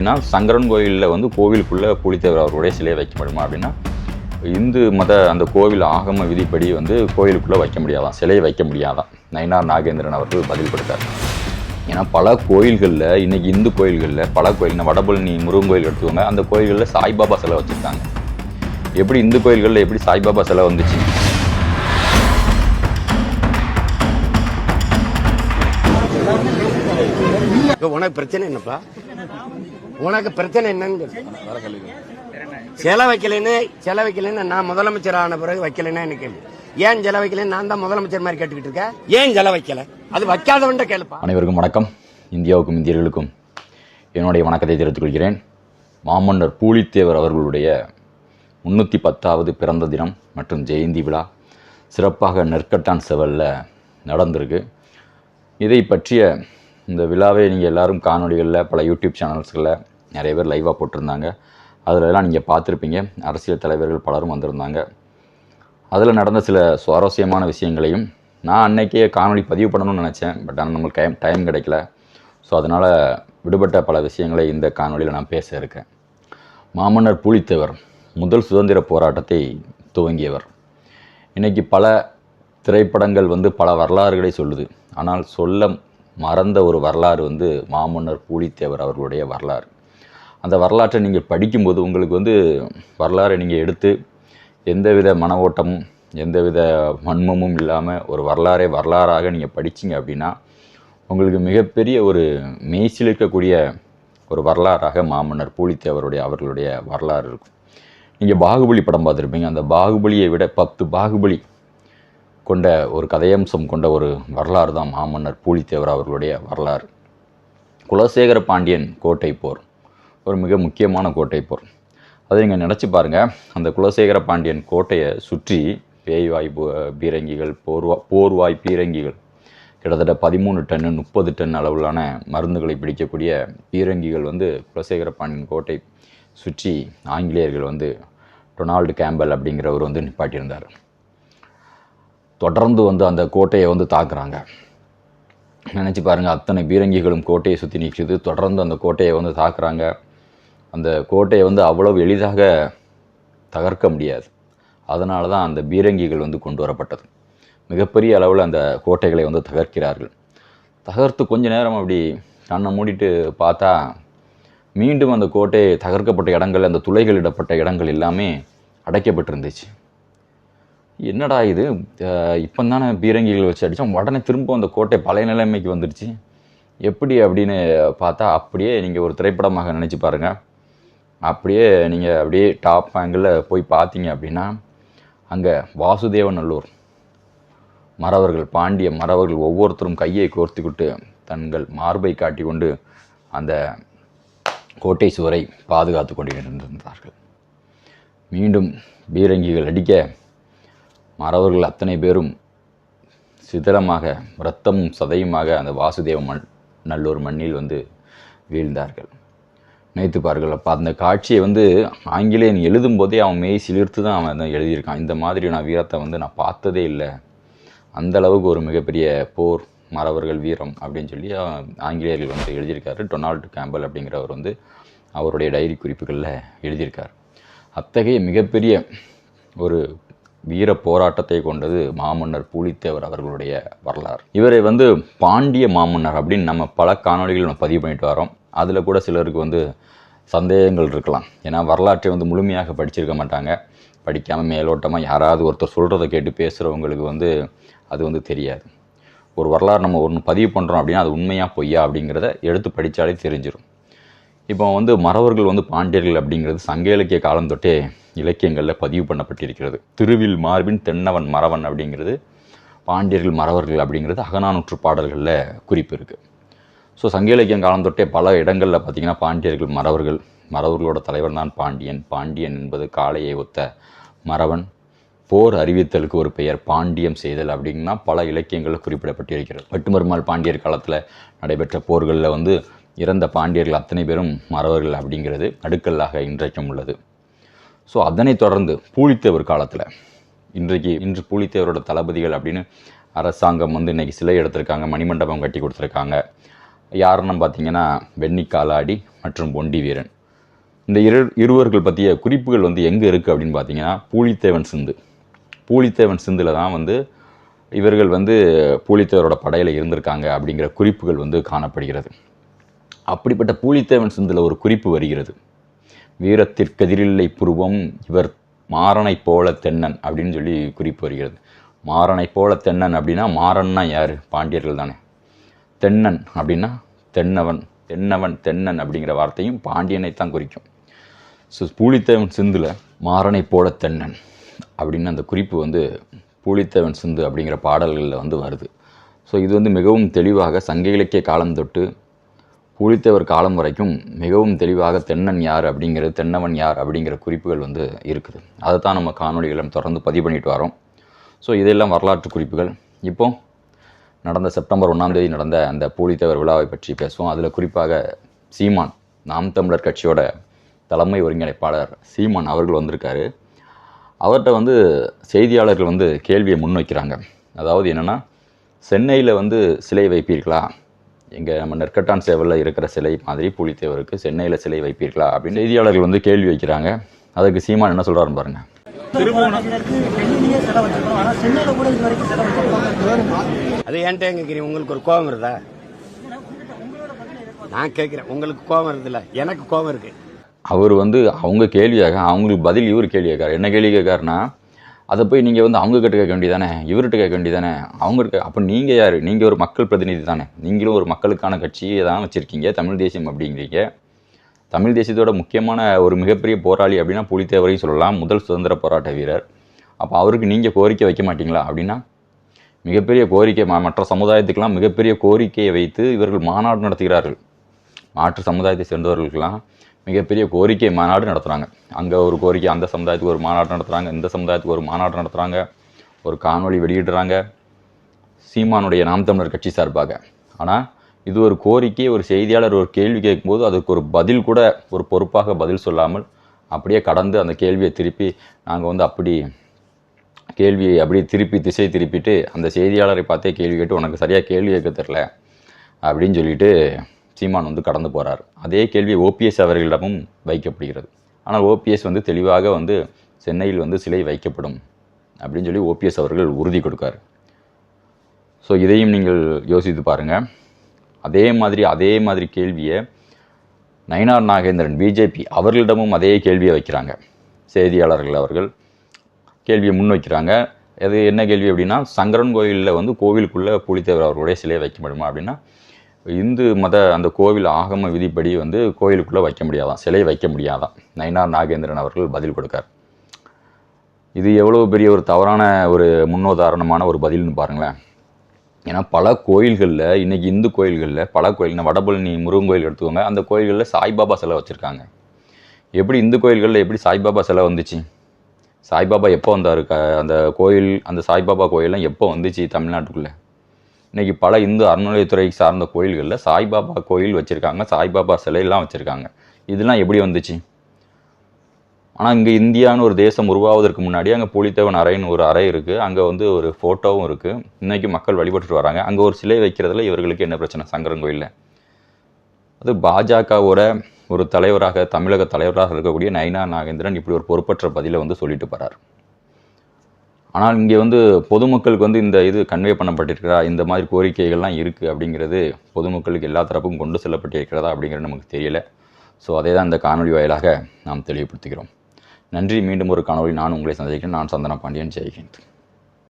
அப்படின்னா சங்கரன் கோயிலில் வந்து கோவிலுக்குள்ளே பூலித்தேவர் அவருடைய சிலையை வைக்க முடியுமா அப்படின்னா இந்து மத அந்த கோவில் ஆகம விதிப்படி வந்து கோயிலுக்குள்ளே வைக்க முடியாதான் சிலையை வைக்க முடியாதான். நயினார் நாகேந்திரன் அவர்கள் பதில் கொடுத்தார். ஏன்னா பல கோயில்களில் இன்றைக்கி இந்து கோயில்களில் பல கோயில் வடபழனி முருகன் கோயில் எடுத்துக்கோங்க அந்த கோயில்களில் சாய்பாபா சிலை வச்சுருக்காங்க. எப்படி இந்து கோயில்களில் எப்படி சாய்பாபா சிலை வந்துச்சு? உனக்கு பிரச்சனை என்னப்பா? உனக்கு பிரச்சனை என்னன்னு சில வைக்கலைன்னு சிலை வைக்கலைன்னு நான் முதலமைச்சர் ஆன பிறகு வைக்கலைன்னா எனக்கு ஏன் சில வைக்கலைன்னு நான் தான் முதலமைச்சர் மாதிரி கேட்டுக்கிட்டு இருக்கேன்? ஏன் சில வைக்கல? அது வைக்காதவன்ட்ட கேளுப்பா. அனைவருக்கும் வணக்கம். இந்தியாவுக்கும் இந்தியர்களுக்கும் என்னுடைய வணக்கத்தை தெரிவித்துக் கொள்கிறேன். மாமன்னர் பூலித்தேவர் அவர்களுடைய முன்னூற்றி பத்தாவது பிறந்த தினம் மற்றும் ஜெயந்தி விழா சிறப்பாக நெற்கட்டான் செவலில் நடந்திருக்கு. இதை பற்றிய இந்த விழாவை நீங்கள் எல்லாரும் காணொளிகளில் பல யூடியூப் சேனல்ஸ்களில் நிறைய பேர் லைவாக போட்டிருந்தாங்க. அதிலெல்லாம் நீங்கள் பார்த்துருப்பீங்க. அரசியல் தலைவர்கள் பலரும் வந்திருந்தாங்க. அதில் நடந்த சில சுவாரஸ்யமான விஷயங்களையும் நான் அன்னைக்கே காணொலி பதிவு பண்ணணும்னு நினச்சேன். பட் ஆனால் நம்மளுக்கு டைம் டைம் கிடைக்கல. ஸோ அதனால் விடுபட்ட பல விஷயங்களை இந்த காணொலியில் நான் பேச இருக்கேன். மாமன்னர் பூலித்தேவர் முதல் சுதந்திர போராட்டத்தை துவங்கியவர். இன்னைக்கு பல திரைப்படங்கள் வந்து பல வரலாறுகளை சொல்லுது. ஆனால் சொல்ல மறந்த ஒரு வரலாறு வந்து மாமன்னர் பூலித்தேவர் அவர்களுடைய வரலாறு. அந்த வரலாற்றை நீங்கள் படிக்கும்போது உங்களுக்கு வந்து வரலாறை நீங்கள் எடுத்து எந்தவித மன ஓட்டமும் எந்தவித மன்மமும் இல்லாமல் ஒரு வரலாறை வரலாறாக நீங்கள் படிச்சீங்க அப்படின்னா உங்களுக்கு மிகப்பெரிய ஒரு மெய்சிலிருக்கக்கூடிய ஒரு வரலாறாக மாமன்னர் பூலித்தேவருடைய அவர்களுடைய வரலாறு இருக்கும். நீங்கள் பாகுபலி படம் பார்த்துருப்பீங்க. அந்த பாகுபலியை விட பத்து பாகுபலி கொண்ட ஒரு கதையம்சம் கொண்ட ஒரு வரலாறு தான் மாமன்னர் பூலித்தேவர் அவர்களுடைய வரலாறு. குலசேகர பாண்டியன் கோட்டை போர். ஒரு மிக முக்கியமான கோட்டை போர் அதை நீங்கள் நினச்சி பாருங்கள் அந்த குலசேகர பாண்டியன் கோட்டையை சுற்றி பேய்வாய் பீரங்கிகள் போர்வா போர்வாய் பீரங்கிகள். கிட்டத்தட்ட பதிமூணு டன்னு முப்பது டன் அளவிலான மருந்துகளை பிடிக்கக்கூடிய பீரங்கிகள் வந்து குலசேகர பாண்டியன் கோட்டை சுற்றி ஆங்கிலேயர்கள் வந்து டொனால்டு கேம்பல் அப்படிங்கிறவர் வந்து நிப்பாட்டியிருந்தார். தொடர்ந்து வந்து அந்த கோட்டையை வந்து தாக்குறாங்க. நினச்சி பாருங்கள் அத்தனை பீரங்கிகளும் கோட்டையை சுற்றி நிற்குது தொடர்ந்து அந்த கோட்டையை வந்து தாக்குறாங்க. அந்த கோட்டையை வந்து அவ்வளவு எளிதாக தகர்க்க முடியாது. அதனால தான் அந்த பீரங்கிகள் வந்து கொண்டு வரப்பட்டது. மிகப்பெரிய அளவில் அந்த கோட்டைகளை வந்து தகர்க்கிறார்கள். தகர்த்து கொஞ்ச நேரம் அப்படி கண்ணை மூடிட்டு பார்த்தா மீண்டும் அந்த கோட்டை தகர்க்கப்பட்ட இடங்கள் அந்த துளைகள் இடப்பட்ட இடங்கள் எல்லாமே அடைக்கப்பட்டிருந்துச்சு. என்னடா இது? இப்போ தானே பீரங்கிகள் வச்சு அடித்தோம் உடனே திரும்ப அந்த கோட்டை பழைய நிலைமைக்கு வந்துடுச்சு எப்படி அப்படின்னு பார்த்தா அப்படியே நீங்கள் ஒரு திரைப்படமாக நினச்சி பாருங்கள் அப்படியே நீங்கள் அப்படியே டாப் ஆங்கிளில் போய் பார்த்தீங்க அப்படின்னா அங்கே வாசுதேவநல்லூர். மறவர்கள் பாண்டிய மறவர்கள் ஒவ்வொருத்தரும் கையை கோர்த்துக்கிட்டு தங்கள் மார்பை காட்டி கொண்டு அந்த கோட்டை சுவரை பாதுகாத்து கொண்டிருந்திருந்தார்கள். மீண்டும் பீரங்கிகள் அடிக்க மறவர்கள் அத்தனை பேரும் சிதறமாக இரத்தமும் சதையுமாக அந்த வாசுதேவ மண் நல்லூர் மண்ணில் வந்து வீழ்ந்தார்கள். நினைத்துப்பார்கள் அப்போ அந்த காட்சியை வந்து ஆங்கிலேயன் எழுதும் போதே அவன் மெய் சிலிர்த்து தான் அவன் தான் எழுதியிருக்கான். இந்த மாதிரி நான் வீரத்தை வந்து நான் பார்த்ததே இல்லை. அந்த அளவுக்கு ஒரு மிகப்பெரிய போர் மறவர்கள் வீரம் அப்படின்னு சொல்லி ஆங்கிலேயர்கள் வந்து எழுதியிருக்காரு. டொனால்டு கேம்பல் அப்படிங்கிறவர் வந்து அவருடைய டைரி குறிப்புகளில் எழுதியிருக்கார். அத்தகைய மிகப்பெரிய ஒரு வீர போராட்டத்தை கொண்டது மாமன்னர் பூலித்தேவர் அவர்களுடைய வரலாறு. இவரை வந்து பாண்டிய மாமன்னர் அப்படின்னு நம்ம பல காணொலிகள் நம்ம பதிவு பண்ணிட்டு வரோம் அதில் கூட சிலருக்கு வந்து சந்தேகங்கள் இருக்கலாம். ஏன்னா வரலாற்றை வந்து முழுமையாக படிச்சிருக்க மாட்டாங்க. படிக்காமல் மேலோட்டமாக யாராவது ஒருத்தர் சொல்கிறத கேட்டு பேசுகிறவங்களுக்கு வந்து அது வந்து தெரியாது. ஒரு வரலாறு நம்ம ஒன்று பதிவு பண்ணுறோம் அப்படின்னா அது உண்மையாக பொய்யா அப்படிங்கிறத எடுத்து படித்தாலே தெரிஞ்சிடும் இப்போ வந்து மறவர்கள் வந்து பாண்டியர்கள் அப்படிங்கிறது சங்க இலக்கிய காலம் தொட்டே இலக்கியங்களில் பதிவு பண்ணப்பட்டிருக்கிறது. திருவில் மார்பின் தென்னவன் மறவன் அப்படிங்கிறது பாண்டியர்கள் மறவர்கள் அப்படிங்கிறது அகநானூற்று பாடல்களில் குறிப்பு இருக்குது ஸோ சங்க இலக்கியம் காலம் தொட்டே பல இடங்களில் பார்த்தீங்கன்னா பாண்டியர்கள் மறவர்கள் மறவர்களோட தலைவர் தான் பாண்டியன். பாண்டியன் என்பது காளையை ஒத்த மறவன். போர் அறிவித்தலுக்கு ஒரு பெயர் பாண்டியம் செய்தல் அப்படின்னா பல இலக்கியங்கள் குறிப்பிடப்பட்டிருக்கிறது. வெட்டுமருமாள் பாண்டியர் காலத்தில் நடைபெற்ற போர்களில் வந்து இறந்த பாண்டியர்கள் அத்தனை பேரும் மறவர்கள் அப்படிங்கிறது அடுக்கல்லாக இன்றைக்கும் உள்ளது. ஸோ அதனைத் தொடர்ந்து பூலித்தேவர் காலத்தில் இன்றைக்கு இன்று பூலித்தேவரோட தளபதிகள் அப்படின்னு அரசாங்கம் வந்து இன்றைக்கி சிலை எடுத்திருக்காங்க மணிமண்டபம் கட்டி கொடுத்துருக்காங்க. யாருன்னு பார்த்தீங்கன்னா வெண்ணி காலாடி மற்றும் ஒண்டி வீரன். இந்த இரு இருவர்கள் பற்றிய குறிப்புகள் வந்து எங்கே இருக்குது அப்படின்னு பார்த்தீங்கன்னா பூலித்தேவன் சிந்து. பூலித்தேவன் சிந்தில் தான் வந்து இவர்கள் வந்து பூலித்தேவரோட படையில் இருந்திருக்காங்க அப்படிங்கிற குறிப்புகள் வந்து காணப்படுகிறது. அப்படிப்பட்ட பூலித்தேவன் சிந்தில் ஒரு குறிப்பு வருகிறது. வீரத்திற்கெதிரில்லை புருவம் இவர் மாறனை போல தென்னன் அப்படின்னு சொல்லி குறிப்பு வருகிறது. மாறனை போல தென்னன் அப்படின்னா மாறன்னா யார்? பாண்டியர்கள் தானே. தென்னன் அப்படின்னா தென்னவன் தென்னவன் தென்னன் அப்படிங்கிற வார்த்தையும் பாண்டியனை தான் குறிக்கும். ஸோ பூலித்தேவன் சிந்தில் மாறனை போல தென்னன் அப்படின்னு அந்த குறிப்பு வந்து பூலித்தேவன் சிந்து அப்படிங்கிற பாடல்களில் வந்து வருது. ஸோ இது வந்து மிகவும் தெளிவாக சங்க இலக்கிய காலம் தொட்டு பூலித்தேவர் காலம் வரைக்கும் மிகவும் தெளிவாக தென்னன் யார் அப்படிங்கிறது தென்னவன் யார் அப்படிங்கிற குறிப்புகள் வந்து இருக்குது. அதை தான் நம்ம காணொலிகளும் தொடர்ந்து பதிவு பண்ணிட்டு வரோம். ஸோ இதெல்லாம் வரலாற்று குறிப்புகள். இப்போது நடந்த செப்டம்பர் ஒன்றாம் தேதி நடந்த அந்த பூலித்தேவர் விழாவை பற்றி பேசுவோம். அதில் குறிப்பாக சீமான் நாம் தமிழர் கட்சியோட தலைமை ஒருங்கிணைப்பாளர் சீமான் அவர்கள் வந்திருக்காரு. அவர்கிட்ட வந்து செய்தியாளர்கள் வந்து கேள்வியை முன்வைக்கிறாங்க. அதாவது என்னென்னா சென்னையில் வந்து சிலை வைப்பீர்களா? எங்கள் நம்ம நெற்கட்டான் சேவலில் இருக்கிற சிலை மாதிரி புலித்தேவருக்கு சென்னையில் சிலை வைப்பீர்களா? அப்படின்னு செய்தியாளர்கள் வந்து கேள்வி வைக்கிறாங்க. அதுக்கு சீமான் என்ன சொல்கிறாருன்னு பாருங்கள் வச்சிருக்கோம் அது ஏன்ட்ட கேட்குறீங்க உங்களுக்கு ஒரு கோபம் வருதா? நான் கேட்குறேன் உங்களுக்கு கோபம் வருதுல்ல? எனக்கு கோபம் இருக்கு. அவர் வந்து அவங்க கேள்வியாக அவங்களுக்கு பதில் இவர் கேள்வி கேட்காரு என்ன கேள்வி கேட்காருன்னா அதை போய் நீங்கள் வந்து அவங்க கிட்ட கேட்க வேண்டியதானே? இவர்கிட்ட கேட்க வேண்டியதானே? அவங்க இருக்க அப்போ நீங்கள் யார்? நீங்கள் ஒரு மக்கள் பிரதிநிதி தானே? நீங்களும் ஒரு மக்களுக்கான கட்சியை தான் வச்சுருக்கீங்க தமிழ் தேசியம் அப்படிங்கிறீங்க. தமிழ் தேசியத்தோட முக்கியமான ஒரு மிகப்பெரிய போராளி அப்படின்னா புலித்தேவரையும் சொல்லலாம். முதல் சுதந்திர போராட்ட வீரர். அப்போ அவருக்கு நீங்கள் கோரிக்கை வைக்க மாட்டீங்களா அப்படின்னா? மிகப்பெரிய கோரிக்கை மற்ற சமுதாயத்துக்கெல்லாம் மிகப்பெரிய கோரிக்கையை வைத்து இவர்கள் மாநாடு நடத்துகிறார்கள். மாற்று சமுதாயத்தை சேர்ந்தவர்களுக்கெல்லாம் மிகப்பெரிய கோரிக்கை மாநாடு நடத்துகிறாங்க அங்கே ஒரு கோரிக்கை அந்த சமுதாயத்துக்கு ஒரு மாநாடு நடத்துகிறாங்க இந்த சமுதாயத்துக்கு ஒரு மாநாடு நடத்துகிறாங்க ஒரு காணொலி வெளியிடுறாங்க. சீமானுடைய நாம் தமிழர் கட்சி சார்பாக. ஆனால் இது ஒரு கோரிக்கை ஒரு செய்தியாளர் ஒரு கேள்வி கேட்கும்போது அதுக்கு ஒரு பதில் கூட ஒரு பொறுப்பாக பதில் சொல்லாமல் அப்படியே கடந்து அந்த கேள்வியை திருப்பி நாங்கள் வந்து அப்படி கேள்வியை அப்படியே திருப்பி திசை திருப்பிட்டு அந்த செய்தியாளரை பார்த்தே கேள்வி கேட்டு உனக்கு சரியாக கேள்வி கேட்க தெரில அப்படின்னு சொல்லிட்டு சீமான் வந்து கடந்து போகிறார் அதே கேள்வி ஓபிஎஸ் அவர்களிடமும் வைக்கப்படுகிறது. ஆனால் ஓபிஎஸ் வந்து தெளிவாக வந்து சென்னையில் வந்து சிலை வைக்கப்படும் அப்படின்னு சொல்லி ஓபிஎஸ் அவர்கள் உறுதி கொடுக்காரு. ஸோ இதையும் நீங்கள் யோசித்து பாருங்கள் அதே மாதிரி அதே மாதிரி கேள்வியை நயினார் நாகேந்திரன் பிஜேபி அவர்களிடமும் அதே கேள்வியை வைக்கிறாங்க. செய்தியாளர்கள் அவர்கள் கேள்வியை முன் வைக்கிறாங்க. அது என்ன கேள்வி அப்படின்னா சங்கரன் கோயிலில் வந்து கோவிலுக்குள்ளே புலித்தேவர் அவர்களுடைய சிலையை வைக்க முடியுமா அப்படின்னா இந்து மத அந்த கோவில் ஆகம விதிப்படி வந்து கோயிலுக்குள்ளே வைக்க முடியாதான் சிலையை வைக்க முடியாதான். நயினார் நாகேந்திரன் அவர்கள் பதில் கொடுக்கார். இது எவ்வளோ பெரிய ஒரு தவறான ஒரு முன்னுதாரணமான ஒரு பதில்னு பாருங்களேன். ஏன்னா பல கோயில்களில் இன்னைக்கு இந்து கோயில்களில் பல கோயில் வடபழனி முருகன் கோயில் எடுத்துக்கோங்க அந்த கோயில்களில் சாய்பாபா சிலை வச்சுருக்காங்க. எப்படி இந்து கோயில்களில் எப்படி சாய்பாபா சிலை வந்துச்சு? சாய்பாபா எப்போ வந்தார்? க அந்த கோயில் அந்த சாய்பாபா கோயில்லாம் எப்போ வந்துச்சு தமிழ்நாட்டுக்குள்ளே? இன்றைக்கி பல இந்து அறநிலையத்துறை சார்ந்த கோயில்களில் சாய்பாபா கோயில் வச்சுருக்காங்க சாய்பாபா சிலையெல்லாம் வச்சுருக்காங்க. இதெல்லாம் எப்படி வந்துச்சு? ஆனால் இங்கே இந்தியான்னு ஒரு தேசம் உருவாவதற்கு முன்னாடி அங்கே புலித்தேவன் அறைன்னு ஒரு அறை இருக்குது அங்கே வந்து ஒரு ஃபோட்டோவும் இருக்குது இன்னைக்கு மக்கள் வழிபட்டுட்டு வராங்க. அங்கே ஒரு சிலை வைக்கிறதுல இவர்களுக்கு என்ன பிரச்சனை? சங்கரன் கோயிலில். அது பாஜகவோட ஒரு தலைவராக தமிழக தலைவராக இருக்கக்கூடிய நயினா நாகேந்திரன் இப்படி ஒரு பொறுப்பற்ற பதிலை வந்து சொல்லிட்டு போகிறார் ஆனால் இங்கே வந்து பொதுமக்களுக்கு வந்து இந்த இது கன்வே பண்ணப்பட்டிருக்கிறா இந்த மாதிரி கோரிக்கைகள்லாம் இருக்குது அப்படிங்கிறது பொதுமக்களுக்கு எல்லா தரப்பும் கொண்டு செல்லப்பட்டிருக்கிறதா அப்படிங்கிறது நமக்கு தெரியல. ஸோ அதே தான் இந்த காணொலி வாயிலாக நாம் தெளிவுபடுத்துகிறோம். நன்றி. மீண்டும் ஒரு கனவில் நான் உங்களை சந்திக்கிறேன். நான் சந்தன பாண்டியன். ஜெய்ஹிந்த்